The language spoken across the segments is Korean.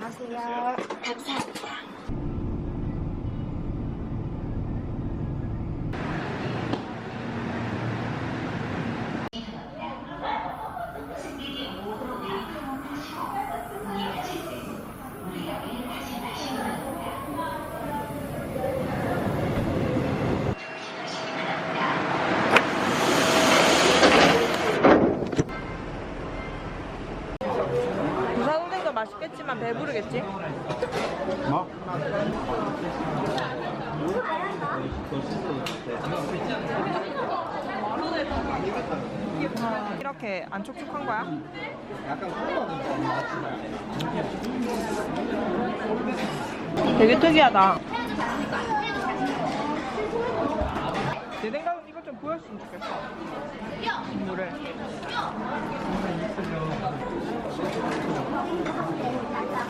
안녕하세요. 감사합니다. 부산 오뎅도 맛 배부르겠지? 뭐? 이렇게 안 촉촉한 거야? 되게 특이하다. 내 생각은 이거 좀 보였으면 좋겠어. 물을.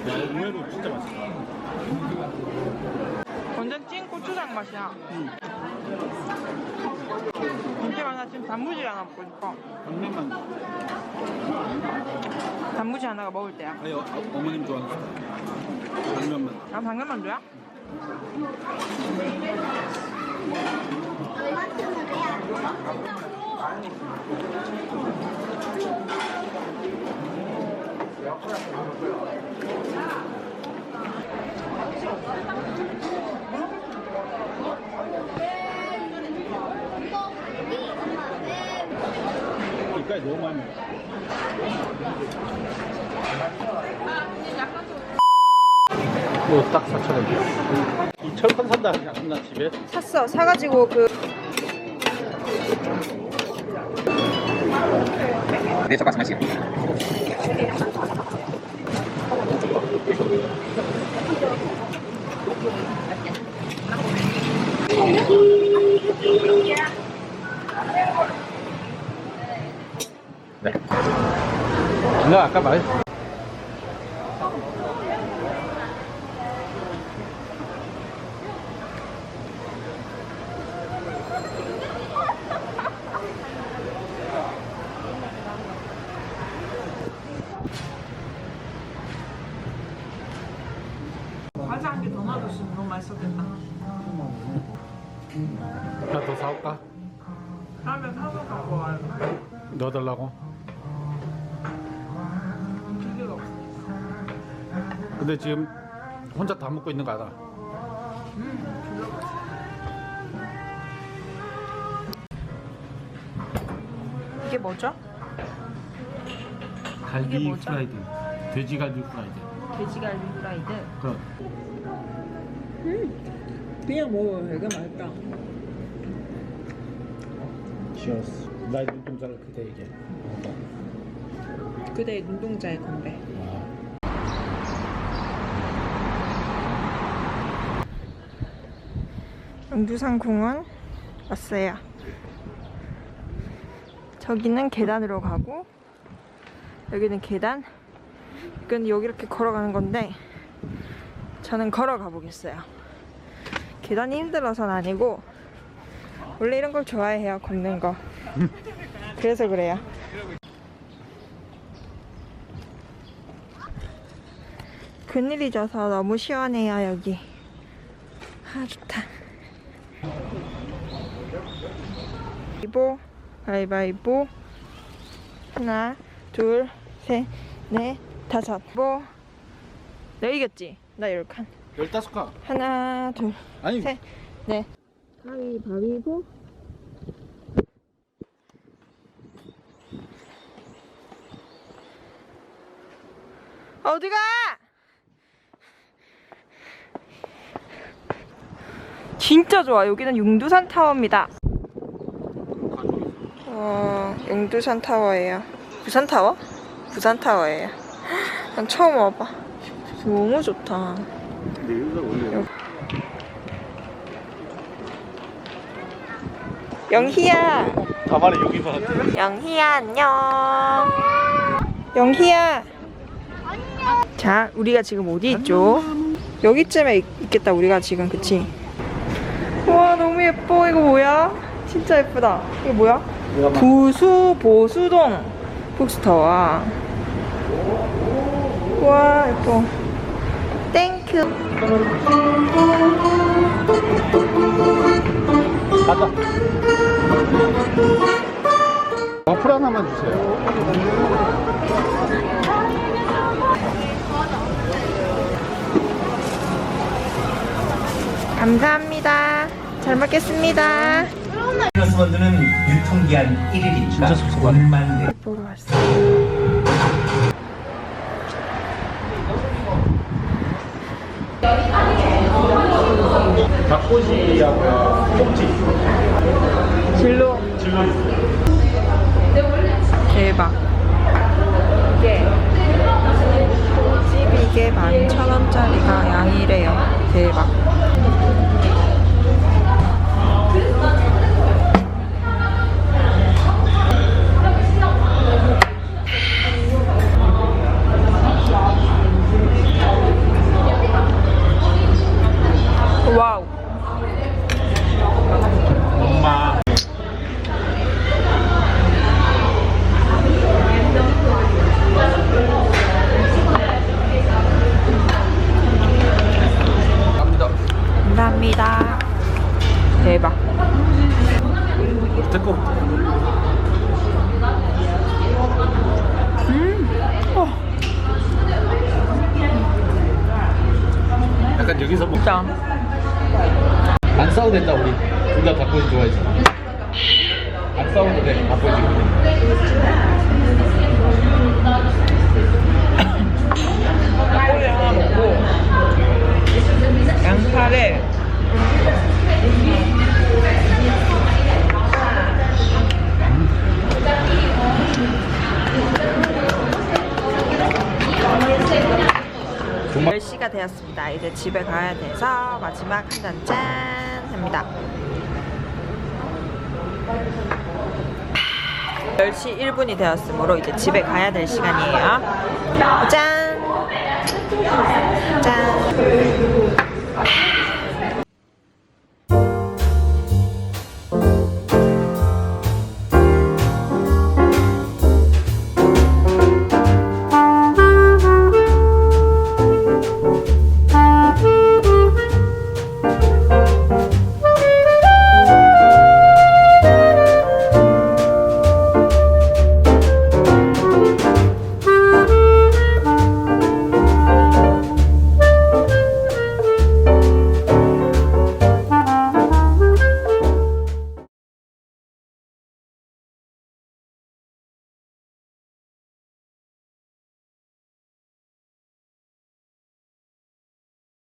의외로 진짜 맛있다. 완전 찐 고추장 맛이야. 잠시만 나 지금 단무지 하나 먹고 싶어. 당면만. 단무지 하나가 먹을 때야. 아니, 어, 어 머님 좋아하는 스타일. 당면만. 아 당근만두야? 이까지 너무 많이 먹어. 뭐딱 4,000원이야. 이 철판 산다 하지 않나 집에? 샀어. 사가지고 그 네. 나아 까 말. 과자 한 개 더 놔줬으면 너무 맛있었겠다. 하나 더 사올까? 다음에 사서 갖고 와요. 넣어달라고? 기계가 없어. 근데 지금 혼자 다 먹고 있는 거 알아? 이게 뭐죠? 갈비 뭐죠? 프라이드. 돼지 갈비 프라이드. 돼지갈비 후라이드. 그럼. 그냥 먹어요. 되게 맛있다. 치어스. 나의 눈동자를 그대에게. 그대의 눈동자의 건배. 영두산 공원 왔어요. 저기는 계단으로 가고 여기는 계단. 이건 여기 이렇게 걸어가는 건데 저는 걸어가 보겠어요. 계단이 힘들어서는 아니고 원래 이런 걸 좋아해요. 걷는 거. 그래서 그래요. 그늘이 져서 너무 시원해요 여기 아 좋다 가위바위보 가위바위보 하나 둘 셋 넷 다섯 뭐 내가 이겼지? 나 열칸 열다섯 가. 하나 아니, 둘셋넷 가위바위보 어디가? 진짜 좋아. 여기는 용두산 타워입니다. 어, 용두산 타워예요. 부산 타워? 부산 타워예요. 난 처음 와봐. 너무 좋다. 영희야. 가만히 여기 봐. 영희야 안녕. 영희야. 자, 우리가 지금 어디 있죠? 여기쯤에 있, 있겠다. 우리가 지금 그치? 와 너무 예뻐. 이거 뭐야? 진짜 예쁘다. 이거 뭐야? 부수 보수동 북스타와. 와 예뻐. 땡큐. 가자. 와플 하나만 주세요. 감사합니다. 잘 먹겠습니다. 플러스원드는 유통기한 1일이니까 돈만 내. 꼬시하고요. 꽁치. 진로 있어요. 대박. 이게 이게 11,000원짜리가 여기서 뭐. 진짜. 안 싸워도 된다 우리. 둘 다 닭꼬시 좋아해서. 안 싸워도 돼 닭꼬시 정말 10시가 되었습니다. 이제 집에 가야 돼서 마지막 한 잔 짠 합니다. 10시 1분이 되었으므로 이제 집에 가야 될 시간이에요. 짠! 짠!